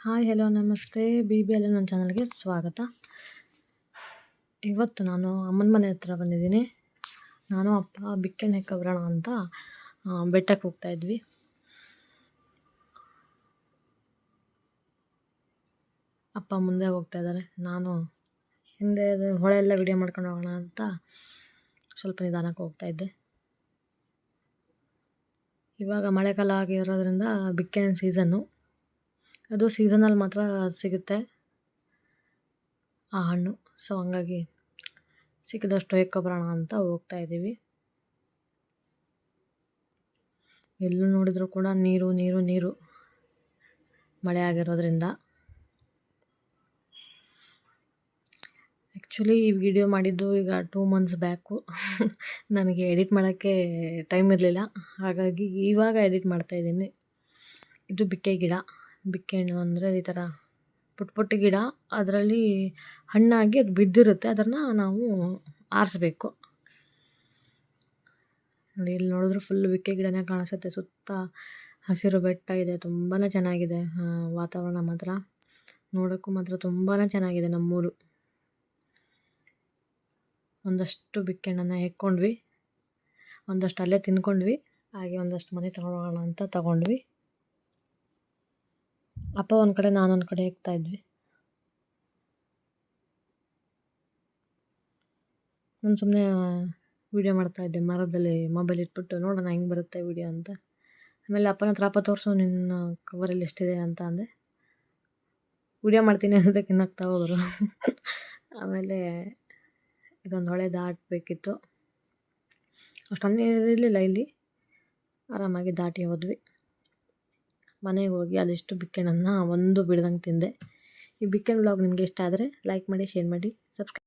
Hi, hello, ನಮಸ್ತೆ. B B L ನನ್ನ ಚಾನಲ್ಗೆ ಸ್ವಾಗತ. ಇವತ್ತು ನಾನು ಅಮ್ಮನ ಮನೆ ಹತ್ರ ಬಂದಿದ್ದೀನಿ. ನಾನು, ಅಪ್ಪ, ಬಿಕ್ಕೆಣ್ಣೆ ಬರೋಣ ಅಂತ ಬೆಟ್ಟಕ್ಕೆ ಹೋಗ್ತಾ ಇದ್ವಿ. ಅಪ್ಪ ಮುಂದೆ ಹೋಗ್ತಾ ಇದ್ದಾರೆ. ನಾನು ಹಿಂದೆ ಹೊಳೆ ಎಲ್ಲ ವಿಡಿಯೋ ಮಾಡ್ಕೊಂಡು ಹೋಗೋಣ ಅಂತ ಸ್ವಲ್ಪ ನಿಧಾನಕ್ಕೆ ಹೋಗ್ತಾ ಇದ್ದೆ. ಇವಾಗ ಮಳೆಗಾಲ ಆಗಿರೋದ್ರಿಂದ ಬಿಕ್ಕೆಣ್ಣೆ ಸೀಸನ್ನು ಅದು ಸೀಸನಲ್ಲಿ ಮಾತ್ರ ಸಿಗುತ್ತೆ. ಆ ಹಣ್ಣು. ಸೊ ಹಂಗಾಗಿ ಸಿಕ್ಕಿದಷ್ಟು ಎಕ್ಕೊಬರೋಣ ಅಂತ ಹೋಗ್ತಾ ಇದ್ದೀವಿ. ಎಲ್ಲೂ ನೋಡಿದರೂ ಕೂಡ ನೀರು ನೀರು ನೀರು ಮಳೆ ಆಗಿರೋದ್ರಿಂದ. ಆ್ಯಕ್ಚುಲಿ ಈ ವಿಡಿಯೋ ಮಾಡಿದ್ದು ಈಗ ಟೂ ಮಂತ್ಸ್ ಬ್ಯಾಕು ನನಗೆ ಎಡಿಟ್ ಮಾಡೋಕ್ಕೆ ಟೈಮ್ ಇರಲಿಲ್ಲ. ಹಾಗಾಗಿ ಇವಾಗ ಎಡಿಟ್ ಮಾಡ್ತಾಯಿದ್ದೀನಿ ಇದು ಬಿಕ್ಕೆ ಗಿಡ. ಬಿಕ್ಕೆಹಣ್ಣು ಅಂದರೆ ಈ ಥರ ಪುಟ್ಟ ಪುಟ್ಟ ಗಿಡ, ಅದರಲ್ಲಿ ಹಣ್ಣಾಗಿ ಅದು ಬಿದ್ದಿರುತ್ತೆ, ಅದನ್ನು ನಾವು ಆರಿಸ್ಬೇಕು. ನೋಡಿ, ಇಲ್ಲಿ ನೋಡಿದ್ರೆ ಫುಲ್ ಬಿಕ್ಕೆ ಗಿಡನೇ ಕಾಣಿಸುತ್ತೆ, ಸುತ್ತ ಹಸಿರು ಬೆಟ್ಟ ಇದೆ ತುಂಬಾ ಚೆನ್ನಾಗಿದೆ ವಾತಾವರಣ ಮಾತ್ರ. ನೋಡೋಕ್ಕೂ ಮಾತ್ರ ತುಂಬಾ ಚೆನ್ನಾಗಿದೆ ನಮ್ಮೂರು. ಒಂದಷ್ಟು ಬಿಕ್ಕೆಣ್ಣನ್ನು ಹೆಕ್ಕೊಂಡ್ವಿ, ಒಂದಷ್ಟು ಅಲ್ಲೇ ತಿನ್ಕೊಂಡ್ವಿ, ಹಾಗೆ ಒಂದಷ್ಟು ಮನೆ ತಗೊಂಡೋಗೋಣ ಅಂತ ತಗೊಂಡ್ವಿ. ಅಪ್ಪ ಒಂದು ಕಡೆ ನಾನೊಂದು ಕಡೆ ಇದ್ವಿ. ನಾನು ಸುಮ್ಮನೆ ವೀಡಿಯೋ ಮಾಡ್ತಾಯಿದ್ದೆ ಮರದಲ್ಲಿ ಮೊಬೈಲ್ ಇಟ್ಬಿಟ್ಟು ನೋಡೋಣ ಹೆಂಗೆ ಬರುತ್ತೆ ವಿಡಿಯೋ ಅಂತ. ಆಮೇಲೆ ಅಪ್ಪನ ಹತ್ರ, ಅಪ್ಪ ತೋರಿಸು, ನಿನ್ನ ಕವರಲ್ಲಿ ಎಷ್ಟಿದೆ ಅಂತ ಅಂದೆ. ವೀಡಿಯೋ ಮಾಡ್ತೀನಿ ಅಂತ ಕಿನ್ನಾಗ್ತಾ ಹೋದರು. ಆಮೇಲೆ ಇದೊಂದು ಹೊಳೆ ದಾಟಬೇಕಿತ್ತು. ಅಷ್ಟೊಂದು ಇರಲಿಲ್ಲ ಇಲ್ಲಿ. ಆರಾಮಾಗಿ ದಾಟಿ ಹೋದ್ವಿ. ಮನೆಗೆ ಹೋಗಿ ಅದೆಷ್ಟು ಬಿಕ್ಕೆಣ್ಣನ್ನು ಒಂದು ಬಿಡ್ದಂಗೆ ತಿಂದೆ. ಈ ಬಿಕ್ಕೆಣ್ಣು ವ್ಲಾಗ್ ನಿಮಗೆ ಇಷ್ಟ ಆದರೆ ಲೈಕ್ ಮಾಡಿ ಶೇರ್ ಮಾಡಿ ಸಬ್ಸ್ಕ್ರೈಬ್